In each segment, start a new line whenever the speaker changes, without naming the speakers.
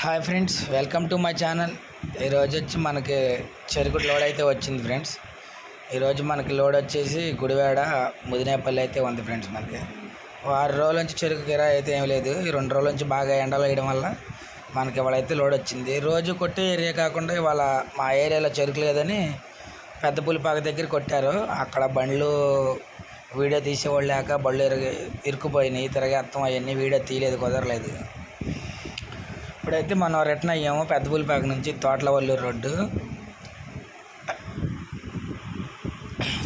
Hi friends welcome to my channel. ఈరోజు వచ్చి మనకి చెరుకు లోడ్ అయితే వచ్చింది ఫ్రెండ్స్. ఈరోజు మనకి లోడ్ వచ్చేసి గుడివాడ ముదినేపల్లి అయితే ఉంది ఫ్రెండ్స్ మనకి. ఆరు రోజుల నుంచి చెరుకు కిరా అయితే ఏం లేదు. ఈ రెండు రోజుల నుంచి బాగా ఎండలు వేయడం వల్ల మనకి ఇవాళైతే లోడ్ వచ్చింది. రోజు కొట్టే ఏరియా కాకుండా ఇవాళ మా ఏరియాలో చెరుకు లేదని పెద్ద పులిపాక దగ్గర కొట్టారు. అక్కడ బండ్లు వీడియో తీసేవాళ్ళు లేక బళ్ళు ఇరుగు ఇరుక్కుపోయినాయి. తిరగేస్తాం అవన్నీ వీడియో తీయలేదు కుదరలేదు. ఇప్పుడైతే మనం రిటర్న్ అయ్యాము పెద్దపూలిపాక నుంచి తోటలవల్లూరు రోడ్డు.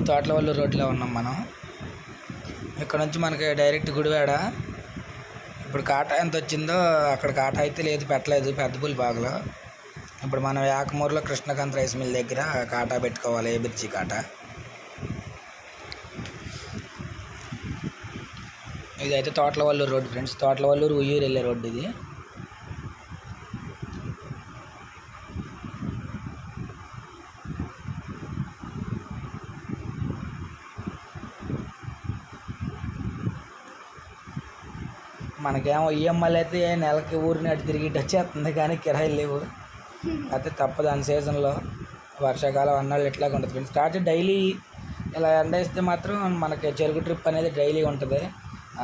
తోటలవల్లూరు రోడ్లో ఉన్నాం మనం. ఇక్కడ నుంచి మనకి డైరెక్ట్ గుడివాడ. ఇప్పుడు కాటా ఎంత వచ్చిందో అక్కడ కాటా అయితే లేదు పెట్టలేదు పెద్దపూలిపాకలో. ఇప్పుడు మనం యాకమూరులో కృష్ణకాంత్ రైస్ మిల్ దగ్గర కాటా పెట్టుకోవాలి ఏ బిర్చి కాటా. ఇది అయితే తోటలవల్లూరు రోడ్డు ఫ్రెండ్స్. తోటలవల్లూరు ఉయ్యూరు వెళ్ళే రోడ్డు ఇది. మనకేమో ఈఎంఐలు అయితే నెలకి ఊరిని అటు తిరిగి వచ్చేస్తుంది కానీ కిరాయిలు లేవు. అయితే తప్పదు అన్ని సీజన్లో. వర్షాకాలం అన్నాళ్ళు ఇట్లాగే ఉంటుంది ఫ్రెండ్స్. కాకపోతే డైలీ ఇలా ఎండ వేస్తే మాత్రం మనకి చెరుకు ట్రిప్ అనేది డైలీ ఉంటుంది.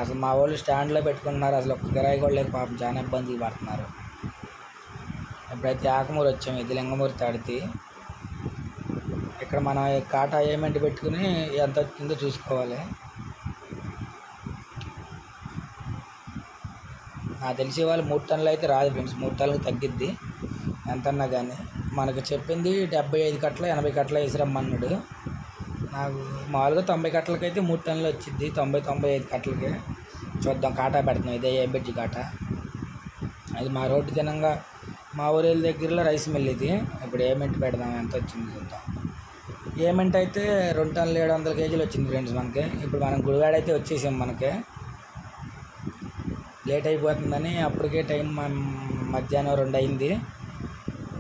అసలు మా వాళ్ళు స్టాండ్లో పెట్టుకుంటున్నారు. అసలు ఒక్క కిరాయి కూడా లేక పాపం చాలా ఇబ్బందులు పడుతున్నారు. ఇప్పుడైతే ఆకమూరు వచ్చాము ఇది లింగమూరి తాడితి ఇక్కడ మనం కాటా ఏమెంట్ పెట్టుకుని ఎంత వచ్చిందో చూసుకోవాలి. నాకు తెలిసి వాళ్ళు మూడు టన్నులు అయితే రాదు ఫ్రెండ్స్. మూడు టన్నులకు తగ్గిద్ది. ఎంతన్నా కానీ మనకు చెప్పింది డెబ్బై ఐదు కట్టలు ఎనభై కట్టలు వేసిరమ్మన్నాడు. నాకు మామూలుగా తొంభై కట్టలకైతే మూడు టన్నులు వచ్చింది తొంభై తొంభై ఐదు కట్టలకి. చూద్దాం కాటా పెడుతున్నాం ఇదే ఏబెడ్జి కాటా. అది మా రోడ్డు తినంగా మా ఊరి దగ్గరలో రైస్ మిల్ ఇది. ఇప్పుడు ఏమెంట్ పెడదాం ఎంత వచ్చింది చూద్దాం. ఏమెంట్ అయితే రెండు టన్నులు ఏడు వందల కేజీలు వచ్చింది ఫ్రెండ్స్ మనకి. ఇప్పుడు మనం గుడివాడ అయితే వచ్చేసాం మనకి. లేట్ అయిపోతుందని అప్పటికే టైం మధ్యాహ్నం రెండు అయింది.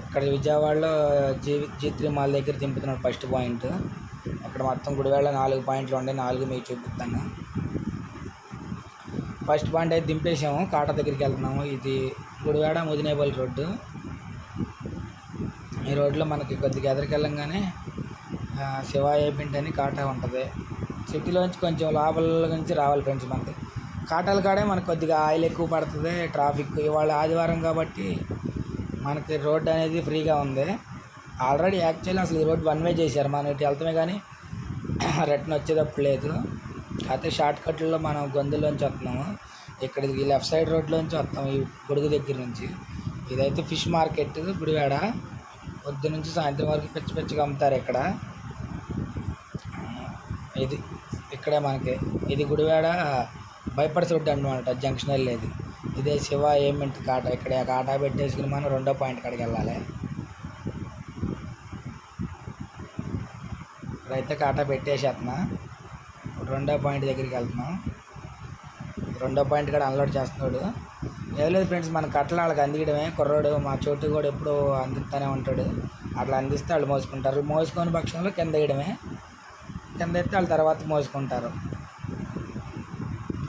ఇక్కడ విజయవాడలో జీ జీ త్రీ మాల్ దగ్గర దింపుతున్నాడు ఫస్ట్ పాయింట్. ఇక్కడ మొత్తం గుడివేళ నాలుగు పాయింట్లు ఉండే నాలుగు మీకు చూపిస్తాను. ఫస్ట్ పాయింట్ అయితే దింపేసాము కాట దగ్గరికి వెళ్తున్నాము. ఇది గుడివాడ ముదినేపల్లి రోడ్డు. ఈ రోడ్లో మనకి కొద్దిగా ఎదరికెళ్ళంగానే శివ పింట్ అని కాటా ఉంటుంది. సిటీలోంచి కొంచెం లోపల నుంచి రావాలి ఫ్రెండ్స్ మనకి. కాటాల కాడే మనకు కొద్దిగా ఆయిల్ ఎక్కువ పడుతుంది ట్రాఫిక్ ఇవాళ ఆదివారం కాబట్టి మనకి రోడ్ అనేది ఫ్రీగా ఉంది. ఆల్రెడీ యాక్చువల్లీ అసలు ఈ రోడ్ వన్ వే చేశారు మనం ఇటు వెళ్తామే కానీ రిటర్న్ వచ్చేటప్పుడు లేదు. అయితే షార్ట్ కట్లో మనం గొంతులోంచి వస్తున్నాము ఇక్కడ ఈ లెఫ్ట్ సైడ్ రోడ్లోంచి వస్తాం ఈ గొడుగు దగ్గర నుంచి. ఇదైతే ఫిష్ మార్కెట్ గుడివాడ. పొద్దు నుంచి సాయంత్రం వరకు పిచ్చి పిచ్చిగా అమ్ముతారు ఇక్కడ. ఇది ఇక్కడే మనకి. ఇది గుడివాడ భయపడి రోడ్డు అనమాట జంక్షన్ వెళ్ళేది ఇదే శివ ఏమెంట్ కాట ఇక్కడ కాటా పెట్టేసుకుని మనం రెండో పాయింట్ కాడికి వెళ్ళాలి ఇక్కడైతే కాటా పెట్టేసేస్తున్నా రెండో పాయింట్ దగ్గరికి వెళ్తున్నాం. రెండో పాయింట్ కాడ అన్లోడ్ చేస్తున్నాడు. ఏం లేదు ఫ్రెండ్స్ మన కట్టలు వాళ్ళకి అందియడమే. కుర్రోడు మా చోటు కూడా ఎప్పుడూ అందిస్తూనే ఉంటాడు. అట్లా అందిస్తే వాళ్ళు మోసుకుంటారు. మోసుకొని పక్షంలో కింద వేయడమే. కింద ఎత్తే వాళ్ళ తర్వాత మోసుకుంటారు.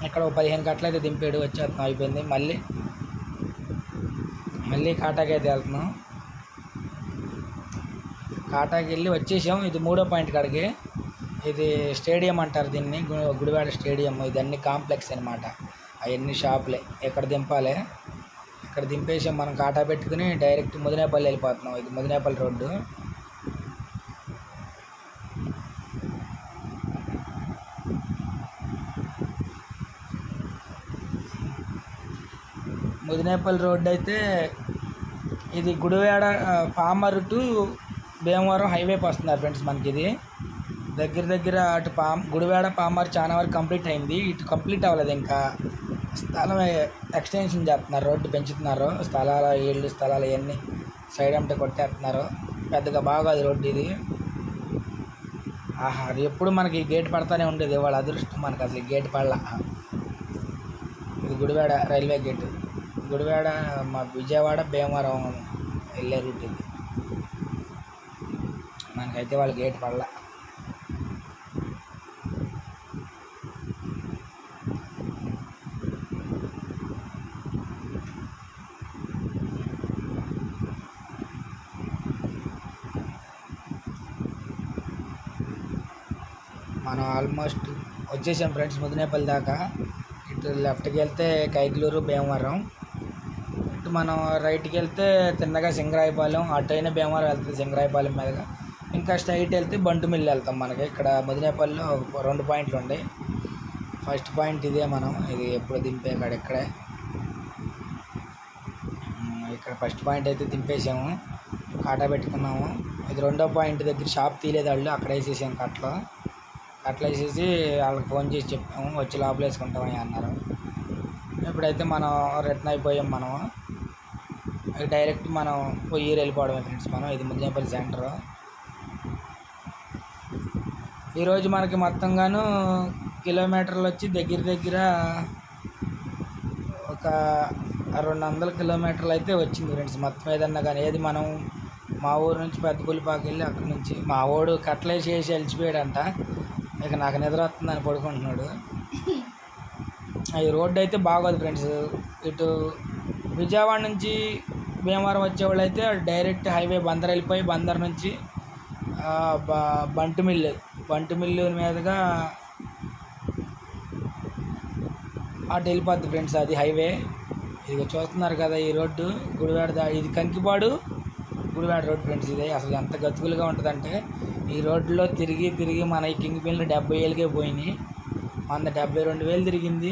ఇక్కడ ఒక పదిహేను గట్ల అయితే దింపేడు వచ్చేస్తున్నాం అయిపోయింది. మళ్ళీ మళ్ళీ కాటాకి అయితే వెళ్తున్నాం. కాటాకి వెళ్ళి వచ్చేసాం. ఇది మూడో పాయింట్ కాడికి. ఇది స్టేడియం అంటారు దీన్ని గుడివాడ స్టేడియం. ఇది అన్ని కాంప్లెక్స్ అనమాట అవన్నీ షాపులే. ఇక్కడ దింపాలి? ఇక్కడ దింపేసాం మనం కాటా పెట్టుకుని డైరెక్ట్ ముదినేపల్లి వెళ్ళిపోతున్నాం. ఇది ముదినేపల్లి రోడ్డు. ముదినేపల్లి రోడ్డు అయితే ఇది గుడివాడ పామర్ టు భీమవరం హైవేకి వస్తున్నారు ఫ్రెండ్స్ మనకి ఇది. దగ్గర దగ్గర అటు పా గుడివాడ పామర్ చాలా వరకు కంప్లీట్ అయింది. ఇటు కంప్లీట్ అవ్వలేదు ఇంకా. స్థలం ఎక్స్టెన్షన్ చేస్తున్నారు రోడ్డు పెంచుతున్నారు. స్థలాల ఇళ్ళు స్థలాలు ఇవన్నీ సైడ్ అంటే కొట్టేస్తున్నారు. పెద్దగా బాగోదు రోడ్డు ఇది. ఆహా అది ఎప్పుడు మనకి గేట్ పడతానే ఉండేది. వాళ్ళ అదృష్టం మనకి అసలు గేట్ పడలా. ఇది గుడివాడ రైల్వే గేట్. గుడివాడ మా విజయవాడ భీమవరం వెళ్ళే రూట్ ఇది. మనకైతే వాళ్ళకి గేట్ పడలా. మనం ఆల్మోస్ట్ వచ్చేసాం ఫ్రెండ్స్ ముదినేపల్లి దాకా. ఇటు లెఫ్ట్కి వెళ్తే కైకలూరు భీమవరం. మనం రైట్కి వెళ్తే తిన్నగా సింగరాయపాలెం అటు అయినా భీమవరం వెళ్తుంది సింగరాయపాలెం మీదుగా. ఇంకా స్ట్రైట్ వెళ్తే బంటుమిల్లి వెళ్తాం మనకి. ఇక్కడ మదినేపల్లిలో రెండు పాయింట్లు ఉన్నాయి ఫస్ట్ పాయింట్ ఇదే మనం. ఇది ఎప్పుడు దింపే కాడ ఇక్కడే. ఇక్కడ ఫస్ట్ పాయింట్ అయితే దింపేసాము. కాటా పెట్టుకున్నాము. ఇది రెండో పాయింట్ దగ్గర షాప్ తీయలేదు వాళ్ళు. అక్కడ వేసేసాము కట్టలో. కట్టలు వేసేసి వాళ్ళకి ఫోన్ చేసి చెప్పాము. వచ్చి లోపల వేసుకుంటామని అన్నారు. ఇప్పుడైతే మనం రిటర్న్ అయిపోయాం మనము. డైరెక్ట్ మనం పొయ్యి వెళ్ళిపోవడమే ఫ్రెండ్స్ మనం ఇది ముద్దేపల్లి సెంటర్. ఈరోజు మనకి మొత్తంగాను కిలోమీటర్లు వచ్చి దగ్గర దగ్గర ఒక రెండు వందల కిలోమీటర్లు అయితే వచ్చింది ఫ్రెండ్స్. మొత్తం ఏదన్నా కానీ ఏది మనం మా ఊరు నుంచి పెద్ద పులిపాకి వెళ్ళి అక్కడ నుంచి మా ఓడు కట్లేసి వేసి వెళ్ళిపోయాడంట. ఇక నాకు నిద్ర వస్తుందని పడుకుంటున్నాడు. ఈ రోడ్డు అయితే బాగోదు ఫ్రెండ్స్. ఇటు విజయవాడ నుంచి భీమవరం వచ్చేవాళ్ళు అయితే డైరెక్ట్ హైవే బందర్ వెళ్ళిపోయి బందర్ నుంచి ఆ, బంటిమిల్లు మిల్లు మిల్లు మీదుగా అటు వెళ్ళిపోద్ది ఫ్రెండ్స్ అది హైవే. ఇది చూస్తున్నారు కదా ఈ రోడ్డు గుడివాడ ఇది కంకిపాడు గుడివాడ రోడ్ ఫ్రెండ్స్ ఇది. అసలు ఎంత గతుకులుగా ఉంటుందంటే ఈ రోడ్లో తిరిగి తిరిగి మన ఈ కింగ్ పిల్లలు డెబ్బై వేలకే పోయినాయి. వంద డెబ్బై రెండు వేలు తిరిగింది.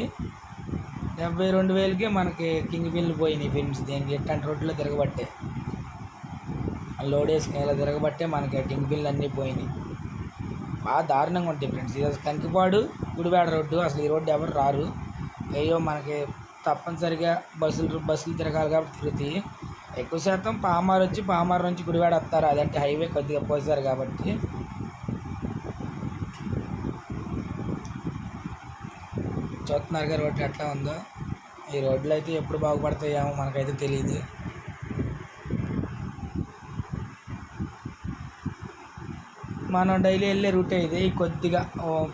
డెబ్బై రెండు వేలకే మనకి కింగ్ బిల్లు పోయినాయి ఫ్రెండ్స్. దీనికి ఎట్లాంటి రోడ్లో తిరగబట్టే. లోడ్ వేసుకుని ఇలా తిరగబట్టే మనకి కింగ్ బిల్లు అన్నీ పోయినాయి. బాగా దారుణంగా ఉంటాయి ఫ్రెండ్స్. ఇది అసలు కంకిపాడు గుడివాడ రోడ్డు. అసలు ఈ రోడ్డు ఎవరు రారు. అయ్యో మనకి తప్పనిసరిగా బస్సులు బస్సులు తిరగాలి కాబట్టి తిరుగుతాయి. ఎక్కువ శాతం పామార్ వచ్చి పామార్ నుంచి గుడివాడ వస్తారు. అదంటే హైవే కొద్దిగా పోసారు కాబట్టి. చూస్తున్నారు కదా రోడ్డు ఎట్లా ఉందో. ఈ రోడ్లు అయితే ఎప్పుడు బాగుపడతాయేమో మనకైతే తెలియదు మనం డైలీ వెళ్ళే రూట్ అయితే కొద్దిగా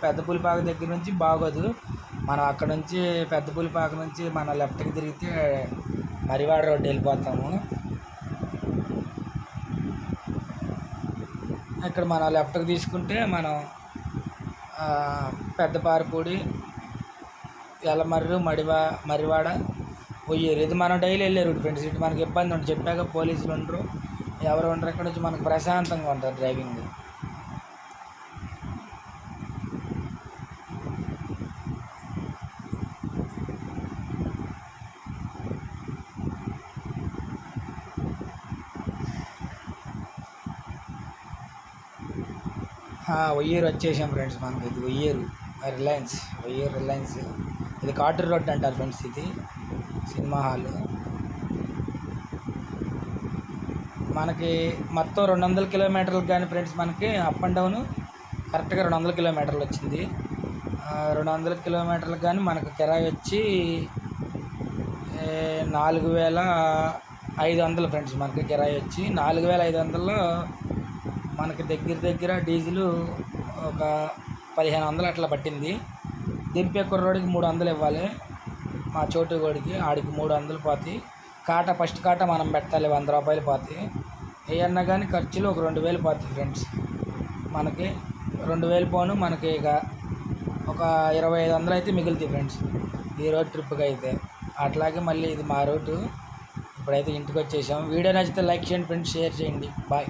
పెద్ద పులిపాక దగ్గర నుంచి బాగోదు. మనం అక్కడ నుంచి పెద్ద పులిపాక నుంచి మన లెఫ్ట్కి తిరిగితే మరివాడ రోడ్డు వెళ్ళిపోతాము. ఇక్కడ మనం లెఫ్ట్కి తీసుకుంటే మనం పెద్ద పారపూడి ఎలమర్రు మడివా మరివాడ పొయ్యేరు ఇది మనం డైలీ వెళ్ళే రూట్ ఫ్రెండ్స్ ఇటు మనకి ఇబ్బంది ఉంటుంది చెప్పాక పోలీసులు ఉండరు. ఎవరు ఉండరు ఇక్కడ నుంచి మనకు ప్రశాంతంగా ఉంటుంది డ్రైవింగ్. ఒయ్యేరు వచ్చేసాం ఫ్రెండ్స్ మనకి. ఇది ఒయ్యేరు రిలయన్స్. ఒయ్యేరు రిలయన్స్. ఇది కాటూరు రోడ్ అంటారు ఫ్రెండ్స్ ఇది. Cinema hall. మనకి మొత్తం రెండు వందల కిలోమీటర్లకు కానీ ఫ్రెండ్స్ మనకి అప్ అండ్ డౌన్ కరెక్ట్గా రెండు వందల కిలోమీటర్లు వచ్చింది. రెండు వందల కిలోమీటర్లకు కానీ మనకు కిరాయి వచ్చి నాలుగు వేల ఐదు వందలు ఫ్రెండ్స్ మనకి కిరాయి వచ్చి నాలుగు వేల ఐదు వందల్లో మనకి దగ్గర దగ్గర డీజిల్ ఒక పదిహేను వందలు అట్లా పట్టింది. దింపే కుర్రోడికి మూడు వందలు ఇవ్వాలి. మా చోటు గోడికి ఆడికి మూడు వందలు పోతాయి. కాట ఫస్ట్ కాట మనం పెట్టాలి వంద రూపాయలు పోతాయి. ఏమన్నా కానీ ఖర్చులు ఒక రెండు వేలు పోతాయి ఫ్రెండ్స్. మనకి రెండు వేలు పోను మనకి ఇక ఒక ఇరవై ఐదు వందలు అయితే మిగులుతాయి ఫ్రెండ్స్. ఈ రోడ్ ట్రిప్కి అయితే. అట్లాగే మళ్ళీ ఇది మా రూటు ఇప్పుడైతే ఇంటికి వచ్చేసాం. వీడియో నచ్చితే లైక్ చేయండి ఫ్రెండ్స్. షేర్ చేయండి. బాయ్.